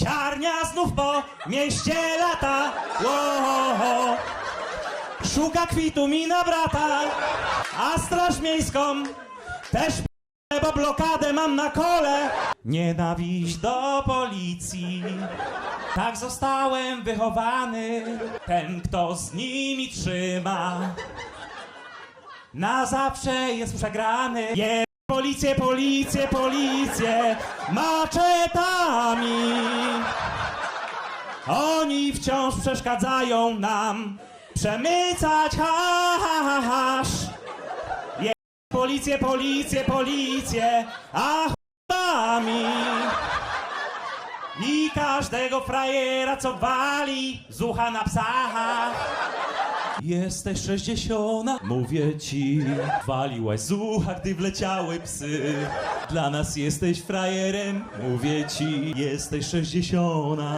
Psiarnia znów po mieście lata. Ło, Szuka kwitu mi na brata. A straż miejską też bo blokadę mam na kole. Nienawiść do policji. Tak zostałem wychowany. Ten, kto z nimi trzyma, na zawsze jest przegrany. Je policję, policję, policję maczetami. Oni wciąż przeszkadzają nam przemycać ha, ha, ha, hasz. Je policję, policję, policję, a chłopami. I każdego frajera, co wali z ucha na psa. Jesteś sześćdziesiąta, mówię ci Waliłaś z ucha, gdy wleciały psy Dla nas jesteś frajerem, mówię ci Jesteś sześćdziesiąta